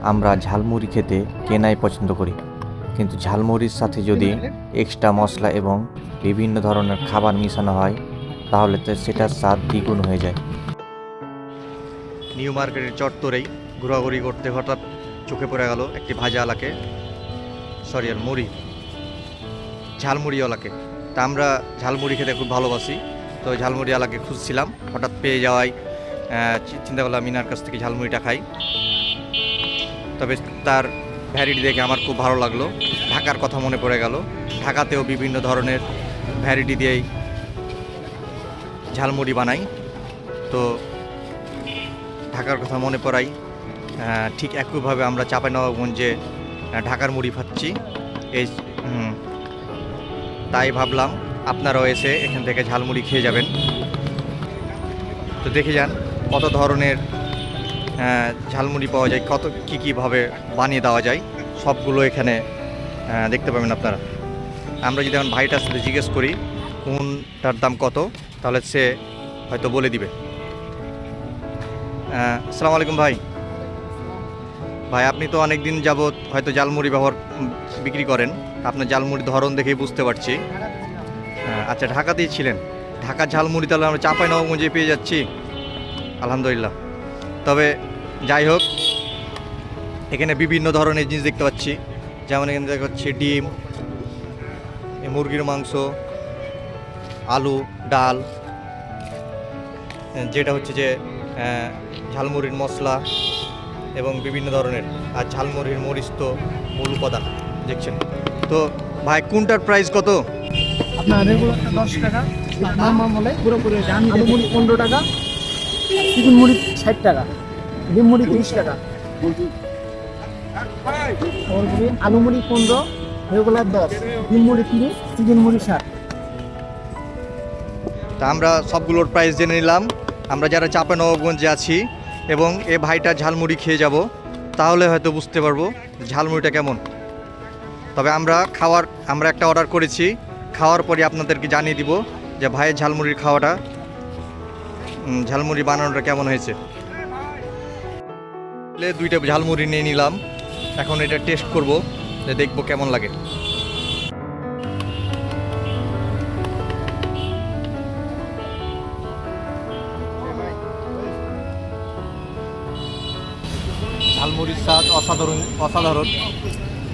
আমরা ঝালমুড়ি খেতে কেনাই পছন্দ করি। কিন্তু ঝালমুড়ির সাথে যদি এক্সট্রা মশলা এবং বিভিন্ন ধরনের খাবার মিশানো হয়, তাহলে তো সেটার স্বাদ দ্বিগুণ হয়ে যায়। নিউ মার্কেটের চত্বরেই ঘোরাঘুরি করতে হঠাৎ চোখে পড়ে গেল একটি ভাজাওয়ালাকে। সরি আর মুড়ি। ঝালমুড়িওয়ালাকে। তা আমরা ঝালমুড়ি খেতে খুব ভালোবাসি। তো ঝালমুড়িওয়ালাকে খুঁজছিলাম। হঠাৎ পেয়ে যাওয়ায় চিন্তা করলাম মিনার কাছ থেকে ঝালমুড়িটা খাই। তবে তার ভ্যারিটি দেখে আমার খুব ভালো লাগল। ঢাকার কথা মনে পড়ে গেল। ঢাকাতেও বিভিন্ন ধরনের ভ্যারিটি দিয়েই ঝালমুড়ি বানাই। তো ঢাকার কথা মনে পড়াই। ঠিক একইভাবে আমরা চাঁপাইনবাবগঞ্জে ঢাকার মুড়ি খাচ্ছি। এই তাই ভাবলাম আপনারাও এসে এখান থেকে ঝালমুড়ি খেয়ে যাবেন। তো দেখে যান কত ধরনের ঝালমুড়ি পাওয়া যায় কত কী কীভাবে বানিয়ে দেওয়া যায় সবগুলো এখানে আহ, দেখতে পাবেন আপনারা। আমরা যদি এখন ভাইটার সাথে জিজ্ঞেস করি কোনটার দাম কত তাহলে সে হয়তো বলে দিবে। আসসালামু আলাইকুম ভাই। ভাই আপনি তো অনেক দিন যাবৎ হয়তো জালমুড়ি ব্যবহার বিক্রি করেন। আপনার জালমুড়ির ধরন দেখেই বুঝতে পারছি। আচ্ছা ঢাকাতেই ছিলেন। ঢাকা ঝালমুড়ি তাহলে আমরা চাপাই নবগঞ্জে পেয়ে যাচ্ছি। আলহামদুলিল্লাহ। তবে যাই হোক, এখানে বিভিন্ন ধরনের জিনিস দেখতে পাচ্ছি। যেমন এখানে দেখা যাচ্ছে ডিম মুরগির মাংস, আলু, ডাল, যেটা হচ্ছে যে ঝালমুড়ির মশলা এবং বিভিন্ন ধরনের, আর ঝালমুড়ির মরিচ তো মূল উপাদান, দেখছেন? তো ভাই, কোনটার প্রাইস কত? আপনার দশ টাকা আলু পনেরো টাকা। চিকেন মুড়ি ষাট টাকা ডিম মুড়ি তিরিশ টাকা। আলু মুড়ি পনেরো, রেগুলার দশ, ডিম মুড়ি তিরিশ, চিকেন মুড়ি ষাট। তা আমরা সবগুলোর প্রাইস জেনে নিলাম। আমরা যারা চাঁপানবাবগঞ্জে আছি এবং এ ভাইটা ঝালমুড়ি খেয়ে যাব, তাহলে হয়তো বুঝতে পারব ঝালমুড়িটা কেমন। তবে আমরা খাওয়ার, আমরা একটা অর্ডার করেছি, খাওয়ার পরে আপনাদেরকে জানিয়ে দিব যে ভাইয়ের ঝালমুড়ির খাওয়াটা ঝালমুড়ি বানানোটা কেমন হয়েছে? দুইটা ঝালমুড়ি নিয়ে নিলাম। এখন এটা টেস্ট করব যে দেখব কেমন লাগে। ঝালমুড়ির স্বাদ অসাধারণ অসাধারণ।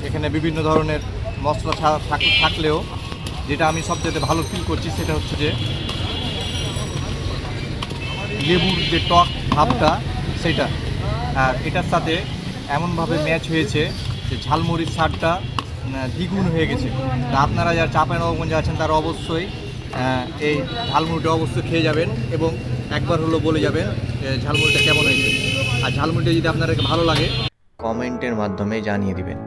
এখানে বিভিন্ন ধরনের মশলা থাক- থাকলেও যেটা আমি সবচেয়ে ভালো ফিল করছি সেটা হচ্ছে যে লেবুর যে টক ভাবটা, সেটা। আর এটার সাথে এমনভাবে ম্যাচ হয়েছে যে ঝালমুড়ির স্বাদটা দ্বিগুণ হয়ে গেছে। তা আপনারা যারা চাপাই নবগঞ্জে আছেন, তারা অবশ্যই এই ঝালমুড়িটা অবশ্যই খেয়ে যাবেন এবং একবার হলো বলে যাবেন যে ঝালমুড়িটা কেমন হয়েছে। আর ঝালমুড়িটা যদি আপনাদেরকে ভালো লাগে, কমেন্টের মাধ্যমে জানিয়ে দিবেন।